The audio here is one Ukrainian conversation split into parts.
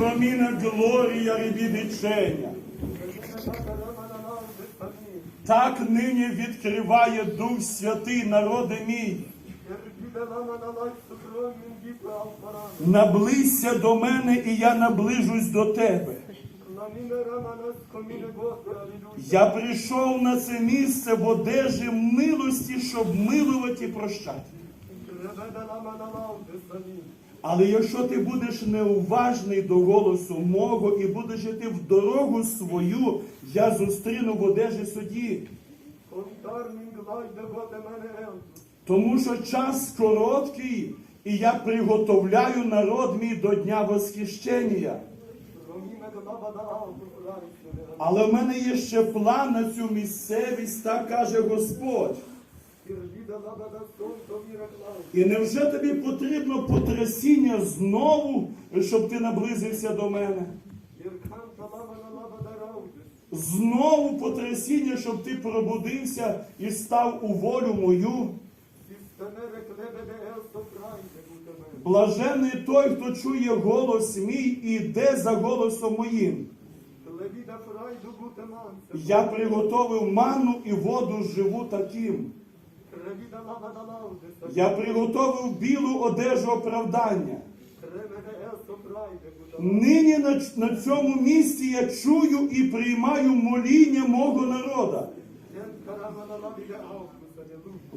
Проміна глорія рибідичення. Так нині відкриває Дух Святий, народи мій. Наблизься до мене, і я наближусь до тебе. Я прийшов на це місце в одежі милості, щоб милувати і прощати. Але якщо ти будеш неуважний до голосу мого і будеш йти в дорогу свою, я зустріну в одежі судді. Тому що час короткий, і я приготовляю народ мій до дня восхищення. Але в мене є ще план на цю місцевість, так каже Господь. І невже тобі потрібно потрясіння знову, щоб ти наблизився до мене? Знову потрясіння, щоб ти пробудився і став у волю мою. Блажений той, хто чує голос мій і йде за голосом моїм. Я приготовив ману і воду живу таким. Я приготовив білу одежу оправдання. Нині на, на цьому місці я чую і приймаю моління мого народа.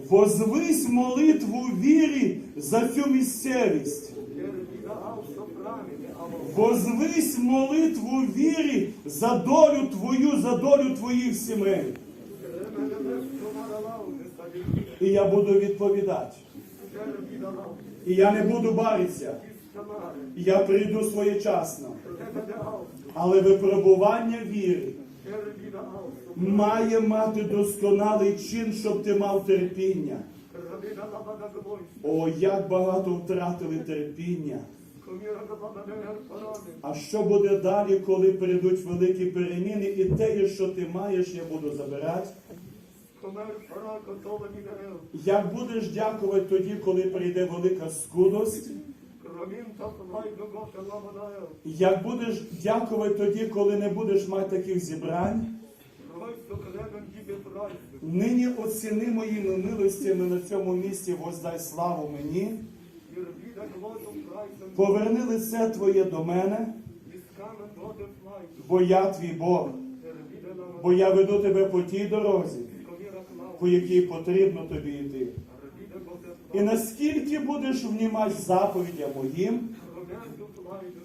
Возвись молитву вірі за цю місцевість. Возвись молитву вірі за долю твою, за долю твоїх сімей. І я буду відповідати. І я не буду баритися. Я прийду своєчасно. Але випробування віри має мати досконалий чин, щоб ти мав терпіння. О, як багато втратили терпіння. А що буде далі, коли прийдуть великі переміни, і те, що ти маєш, я буду забирати? Як будеш дякувати тоді, коли прийде велика скудость? Як будеш дякувати тоді, коли не будеш мати таких зібрань? Нині оціни моїми милостями на цьому місці, воздай славу мені. Поверни лице Твоє до мене, бо я твій Бог, бо я веду тебе по тій дорозі, по якій потрібно тобі йти. І наскільки будеш внімати заповідям моїм,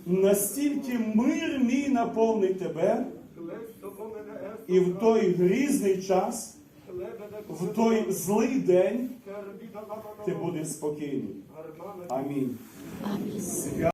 настільки мир мій наповнить тебе, і в той грізний час, в той злий день ти будеш спокійний. Амінь.